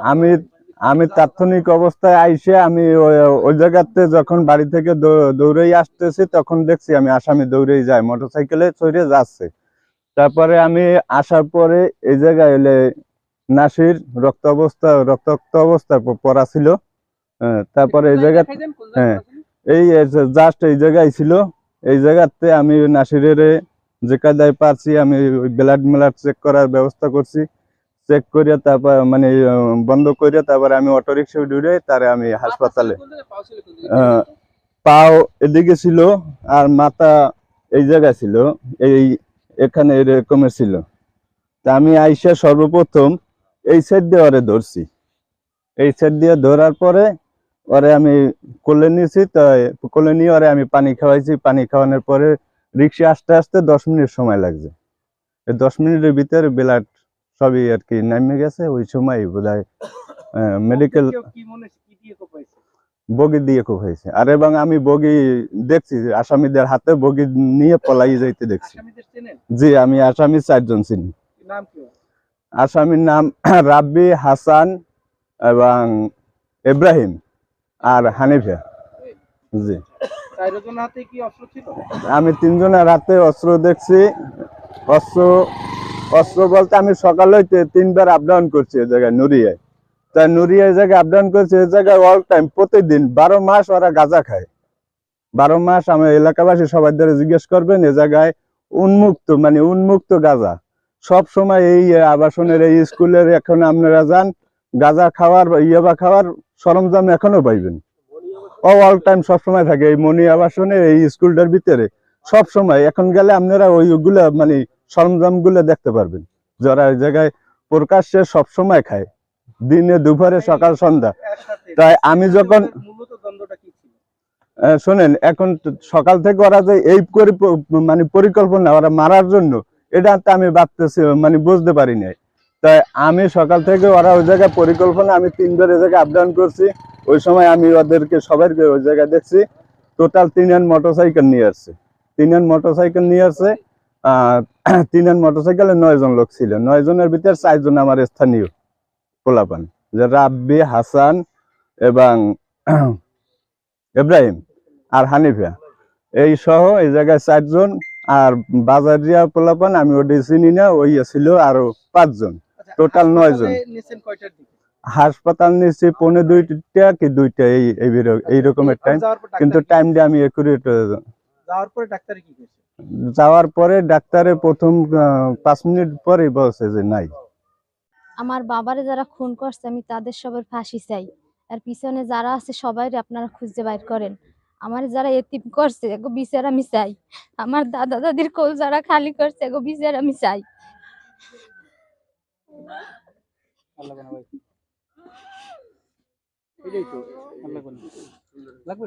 আমি আমি তাৎক্ষণিক অবস্থায় আইসে আমি ওই- জায়গাতে যখন বাড়ি থেকে দৌড়েই আসতেছি তখন দেখছি আমি আসামি দৌড়েই যায় মোটরসাইকেলে চড়ে যাচ্ছে। তারপরে আমি আসার পরে এই জায়গায় এলে নাসির রক্ত অবস্থা রক্তাক্ত অবস্থা পড়া ছিল। হ্যাঁ, তারপরে এই জায়গা হ্যাঁ এই জাস্ট এই জায়গায় ছিল। এই জায়গাতে আমি নাসিরের যে কায়দায় পারছি আমি ব্লাড মেলাড চেক করার ব্যবস্থা করছি। চেক করিয়া তারপর মানে বন্ধ করিয়া তারপরে আমি অটো রিক্সা উঠে তারে আমি হাসপাতালে পাও এদিকে ছিল আর মাথা এই জায়গায় ছিল এই এখানে এরকমের ছিল। তা আমি আইসা সর্বপ্রথম এই সাইড দিয়ে ওরে ধরছি। এই সাইড দিয়ে ধরার পরে ওরে আমি কোলে নিয়েছি তো কোলে নিয়ে ওরে আমি পানি খাওয়াইছি। পানি খাওয়ানোর পরে রিক্সা আসতে আসতে দশ মিনিট সময় লাগছে। এই দশ মিনিটের ভিতরে ব্লাড সবই আর কি নামে গেছে ওই সময় বোধ হয় মেডিকেল বগি দিয়ে খুব হয়েছে। আর এবং আমি বগি দেখছি যে আসামিদের হাতে বগি নিয়ে পলাই যাইতে দেখছি। জি আমি আসামি চারজন চিনি? আসামির নাম রাব্বি হাসান এবং ইব্রাহিম আর হানিফা। জি। চারজন হাতে কি অস্ত্র ছিল? আমি তিনজনের হাতে অস্ত্র দেখছি। অস্ত্র অস্ত্র বলতে আমি সকালে তে- তিনবার আপ ডাউন করছি এই জায়গায়, নুরিয়ায়। তাই নুরিয়া এই জায়গায় আপ ডাউন করছি, এই জায়গায় অল টাইম প্রতিদিন বারো মাস ওরা গাঁজা খায়। বারো মাস আমার এলাকাবাসী সবাই ধরে জিজ্ঞেস করবেন এ জায়গায় উন্মুক্ত মানে উন্মুক্ত গাঁজা। সব সময় এই আবাসনের, এই স্কুলের এখন আপনারা যান, গাঁজা খাওয়ার ইয়াবা খাওয়ার সরঞ্জাম এখনও পাইবেন। ও অল টাইম সবসময় থাকে এই মনি আবাসনে, এই স্কুলটার ভিতরে। সব সময়, এখন গেলে আপনারা ওইগুলা মানে সরঞ্জামগুলো দেখতে পারবেন। যারা ওই জায়গায় প্রকাশ্যে সব সময় খায়। দিনে দুপুরে সকাল সন্ধ্যা। তাই আমি যখন আহ, শোনেন এখন সকাল থেকে ওরা যে এই করে মানে পরিকল্পনা ওরা মারার জন্য এটা তো আমি ভাবতেছি মানে বুঝতে পারি নাই। তাই আমি সকাল থেকে ওরা ওই জায়গায় পরিকল্পনা আমি তিনবার ওই জায়গায় আপডাউন করছি। ওই সময় আমি ওদেরকে সবাইকে ওই জায়গায় দেখছি। টোটাল তিন হ্যান্ড মোটরসাইকেল নিয়ে আসছে। তিন হ্যান্ড মোটরসাইকেল নিয়ে আসছে। আহ, তিন হ্যান্ড মোটরসাইকেলে নয় জন লোক ছিল। নয় জনের ভিতর চারজন আমার স্থানীয় পোলাপান যে রাব্বি হাসান এবং ইব্রাহিম আর হানিফা। এই সহ এই জায়গায় চারজন আর বাজারিয়া পোলাপান আমি ওটি চিনি না ওই ছিল আরও পাঁচজন। টোটাল Total নয় জন। হাসপাতালে নিচ্ছি পৌনে দুইটা কি দুইটা এই এই বির- এই রকমের টাইম কিন্তু কি- টাইমটা আমি একুরেট যাওয়ার পরে ডাক্তারে কি যাওয়ার পরে ডাক্তারে প্রথম পাঁচ মিনিট পরে বলছে যে নাই। আমার বাবারে যারা খুন করছে আমি তাদের সবার ফাঁসি চাই। আর পিছনে যারা আছে সবাই আপনারা খুঁজে বাইর করেন। আমার যারা এতিম করছে এগো বিচার আমি চাই। আমার দাদা দাদির কোল যারা খালি করছে এগো বিচার আমি চাই। এটাই তো লাগবে?